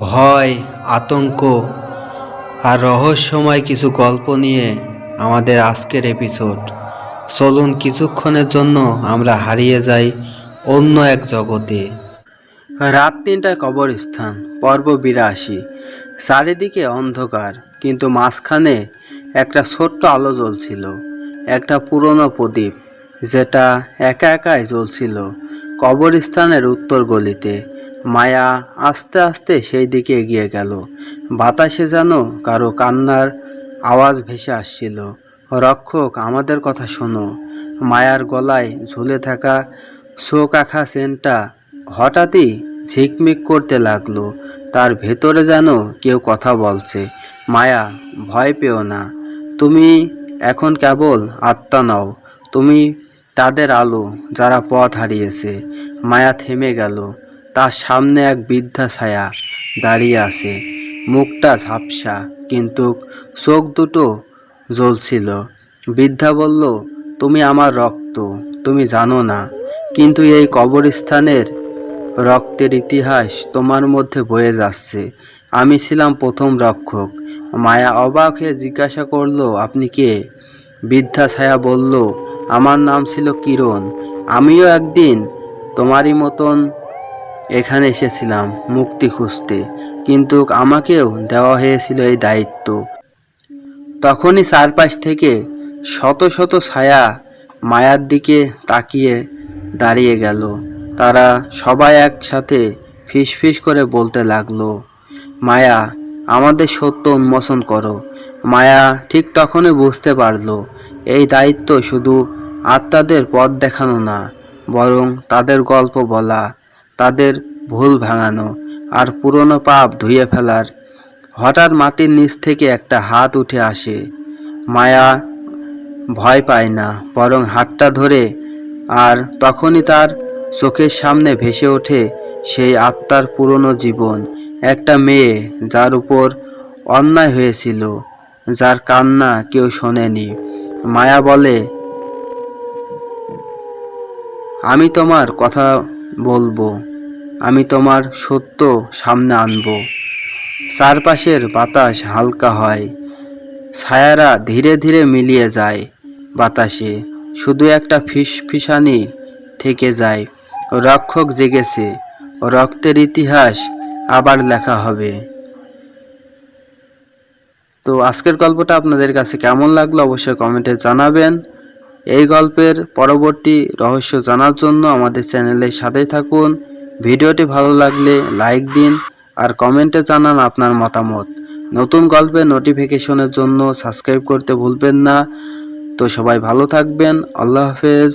ভয়, আতঙ্ক আর রহস্যময় কিছু গল্প নিয়ে আমাদের আজকের এপিসোড। চলুন কিছুক্ষণের জন্য আমরা হারিয়ে যাই অন্য এক জগতে। রাত তিনটায় কবরস্থান, পর্ব বিরাশি। চারিদিকে অন্ধকার, কিন্তু মাঝখানে একটা ছোট্ট আলো জ্বলছিল, একটা পুরনো প্রদীপ, যেটা একা একাই জ্বলছিল কবরস্থানের উত্তর গলিতে। মায়া আস্তে আস্তে সেই দিকে এগিয়ে গেল। বাতাসে যেন কারও কান্নার আওয়াজ ভেসে আসছিল। রক্ষক, আমাদের কথা শোনো। মায়ার গলায় ঝুলে থাকা শোক আখা সেন্টটা হঠাৎই ঝিকমিক করতে লাগল। তার ভেতরে যেন কেউ কথা বলছে। মায়া, ভয় পেও না। তুমি এখন কেবল আত্মা নও। তুমি তাদের আলো যারা পথ হারিয়েছে। মায়া থেমে গেল। তার সামনে এক বৃদ্ধা ছায়া দাঁড়িয়ে আছে। মুখটা ঝাপসা, কিন্তু চোখ দুটো জ্বলছিল। বৃদ্ধা বলল, তুমি আমার রক্ত, তুমি জানো না, কিন্তু এই কবরস্থানের রক্তের ইতিহাস তোমার মধ্যে বয়ে যাচ্ছে। আমি ছিলাম প্রথম রক্ষক। মায়া অবাক হয়ে জিজ্ঞাসা করল, আপনি কে? বৃদ্ধা ছায়া বলল, আমার নাম ছিল কিরণ। আমিও একদিন তোমারই মতন এখানে এসেছিলাম মুক্তি খুঁজতে, কিন্তু আমাকেও দেওয়া হয়েছিল এই দায়িত্ব। তখনই চারপাশ থেকে শত শত ছায়া মায়ার দিকে তাকিয়ে দাঁড়িয়ে গেল। তারা সবাই একসাথে ফিসফিস করে বলতে লাগল, মায়া, আমাদের সত্য উন্মোচন করো। মায়া ঠিক তখনই বুঝতে পারল, এই দায়িত্ব শুধু আত্মাদের পথ দেখানো না, বরং তাদের গল্প বলা তাদের ভুল ভাঙানো আর পুরনো পাপ ধুয়ে ফেলার। হঠাৎ মাটির নিচ থেকে একটা হাত উঠে আসে। মায়া ভয় পায় না, বরং হাতটা ধরে আর তখনই তার চোখের সামনে ভেসে ওঠে সেই আত্মার পুরনো জীবন। একটা মেয়ে যার উপর অন্যায় হয়েছিল, যার কান্না কেউ শোনেনি। মায়া বলে, আমি তোমার কথা বলব, আমি তোমার সত্য সামনে আনব। চারপাশের বাতাস হালকা হয়, ছায়ারা ধীরে ধীরে মিলিয়ে যায় বাতাসে। শুধু একটা ফিসফিসানি থেকে যায়, রক্ষক জেগেছে, রক্তের ইতিহাস আবার লেখা হবে। তো আজকের গল্পটা আপনাদের কাছে কেমন লাগল অবশ্যই কমেন্টে জানাবেন। এই গল্পের পরবর্তী রহস্য জানার জন্য আমাদের চ্যানেলের সাথেই থাকুন। ভিডিওটি ভালো লাগলে লাইক দিন আর কমেন্টে জানান আপনার মতামত। নতুন গল্পের নোটিফিকেশনের জন্য সাবস্ক্রাইব করতে ভুলবেন না। তো সবাই ভালো থাকবেন। আল্লাহ হাফেজ।